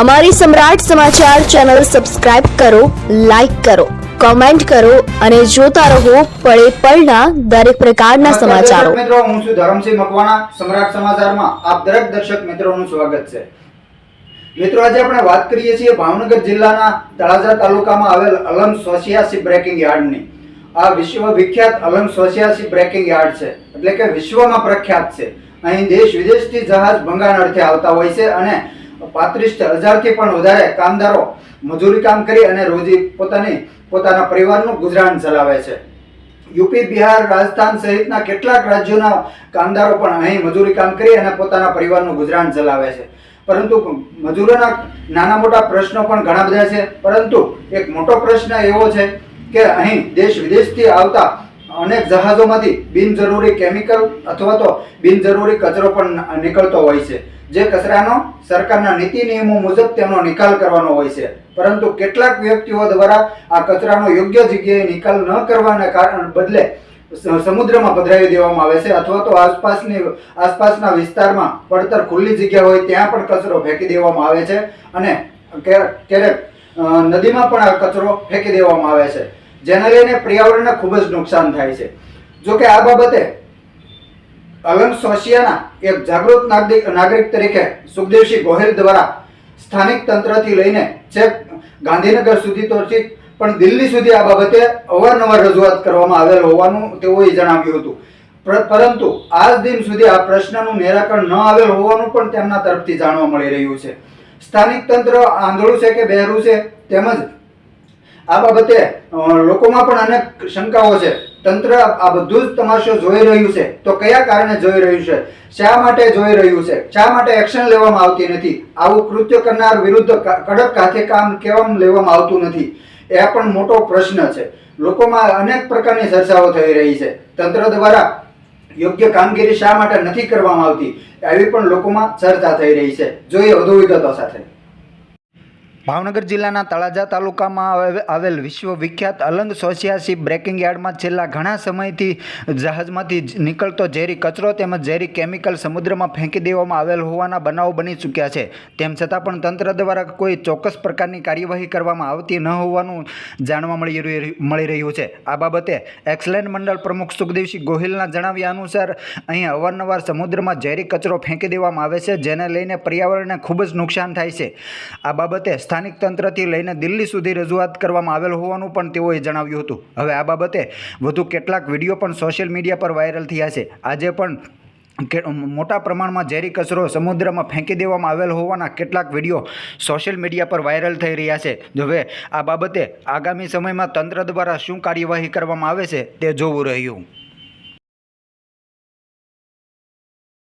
અમારી સમ્રાટ સમાચાર channel subscribe કરો લાઇક કરો કોમેન્ટ કરો અને જોતા રહો પળે પળના દરેક પ્રકારના સમાચારો. મિત્રો હું છું ધરમસિંહ મકવાણા સમ્રાટ સમાચારમાં આપ દરેક દર્શક મિત્રોનું સ્વાગત છે. મિત્રો આજે આપણે વાત કરીએ છીએ ભાવનગર જિલ્લાના તળાજા તાલુકામાં આવેલ અલમ સોસિયાસી બ્રેકિંગ યાર્ડની. આ વિશ્વ વિખ્યાત અલમ સોસિયાસી બ્રેકિંગ યાર્ડ છે. એટલે કે વિશ્વમાં પ્રખ્યાત છે. અહીં દેશ વિદેશથી જહાજ ભંગાણ અર્થે આવતા હોય છે અને પાંત્રીસ હજારથી પણ વધારે કામદારો મજૂરી કામ કરી અને રોજી પોતાની, પોતાના પરિવારનું ગુજરાન ચલાવે છે. યુપી, બિહાર, રાજસ્થાન સહિતના કેટલાક રાજ્યોના કામદારો પણ અહીં મજૂરી કામ કરી અને પોતાના પરિવારનું ગુજરાન ચલાવે છે. પરંતુ મજૂરોના નાના મોટા પ્રશ્નો પણ ઘણા બધા છે. પરંતુ એક મોટો પ્રશ્ન એવો છે કે અહીં દેશ વિદેશથી આવતા અનેક જહાજોમાંથી બિનજરૂરી કેમિકલ અથવા તો બિનજરૂરી કચરો પણ નીકળતો હોય છે. જે કચરાનો સરકારના નીતિ નિયમો મુજબ તેમનો નિકાલ કરવાનો હોય છે. પરંતુ કેટલાક વ્યક્તિઓ દ્વારા આ કચરાનો યોગ્ય જગ્યાએ નિકાલ ન કરવાના કારણ બદલે સમુદ્રમાં પધરાવી દેવામાં આવે છે અથવા તો આસપાસની, આસપાસના વિસ્તારમાં પડતર ખુલ્લી જગ્યા હોય ત્યાં પણ કચરો ફેંકી દેવામાં આવે છે અને ક્યારેક નદીમાં પણ આ કચરો ફેંકી દેવામાં આવે છે. જેને લઈને પર્યાવરણને ખૂબ જ નુકસાન થાય છે. જોકે આ બાબતે અલંગ સોશિયાના એક જાગૃત નાગરિક નાગરિક તરીકે સુખદેવસિંહ ગોહિલ દ્વારા સ્થાનિક તંત્રથી લઈને છેક ગાંધીનગર સુધી તો પણ દિલ્હી સુધી આ બાબતે અવારનવાર રજૂઆત કરવામાં આવેલ હોવાનું તેઓએ જણાવ્યું હતું. પરંતુ આજ દિન સુધી આ પ્રશ્નનું નિરાકરણ ન આવેલ હોવાનું પણ તેમના તરફથી જાણવા મળી રહ્યું છે. સ્થાનિક તંત્ર આંધળું છે કે બહેરું છે, તેમજ આ બાબતે લોકોમાં પણ અનેક શંકાઓ છે. તંત્ર આ બધું જ તમાશો જોઈ રહ્યું છે. તો કયા કારણે જોઈ રહ્યું છે? શા માટે જોઈ રહ્યું છે? શા માટે એક્શન લેવામાં આવતી નથી? આવું કૃત્ય કરનાર વિરુદ્ધ કડક હાથે કામ કેમ લેવામાં આવતું નથી? એ પણ મોટો પ્રશ્ન છે. લોકોમાં અનેક પ્રકારની ચર્ચાઓ થઈ રહી છે. તંત્ર દ્વારા યોગ્ય કામગીરી શા માટે નથી કરવામાં આવતી? આવી પણ લોકોમાં ચર્ચા થઈ રહી છે. જોઈએ વધુ વિગતો સાથે. ભાવનગર જિલ્લાના તળાજા તાલુકામાં આવે- આવેલ વિશ્વ વિખ્યાત અલંગ સોસિયાસી બ્રેકિંગ યાર્ડમાં છેલ્લા ઘણા સમયથી જહાજમાંથી નીકળતો ઝેરી કચરો તેમજ ઝેરી કેમિકલ સમુદ્રમાં ફેંકી દેવામાં આવેલ હોવાના બનાવો બની ચૂક્યા છે. તેમ છતાં પણ તંત્ર દ્વારા કોઈ ચોક્કસ પ્રકારની કાર્યવાહી કરવામાં આવતી ન હોવાનું જાણવા મળી મળી રહ્યું છે. આ બાબતે એક્સલેન્ડ મંડળ પ્રમુખ સુખદેવસિંહ ગોહિલના જણાવ્યા અનુસાર, અહીં અવારનવાર સમુદ્રમાં ઝેરી કચરો ફેંકી દેવામાં આવે છે, જેને લઈને પર્યાવરણને ખૂબ જ નુકસાન થાય છે. આ બાબતે સ્થાનિક તંત્રથી લઈને દિલ્હી સુધી રજૂઆત કરવામાં આવેલ હોવાનું પણ તેઓએ જણાવ્યું હતું. હવે આ બાબતે વધુ કેટલાક વીડિયો પણ સોશિયલ મીડિયા પર વાયરલ થયા છે. આજે પણ કે મોટા પ્રમાણમાં ઝેરી કચરો સમુદ્રમાં ફેંકી દેવામાં આવેલ હોવાના કેટલાક વીડિયો સોશિયલ મીડિયા પર વાયરલ થઈ રહ્યા છે. હવે આ બાબતે આગામી સમયમાં તંત્ર દ્વારા શું કાર્યવાહી કરવામાં આવે છે તે જોવું રહ્યું.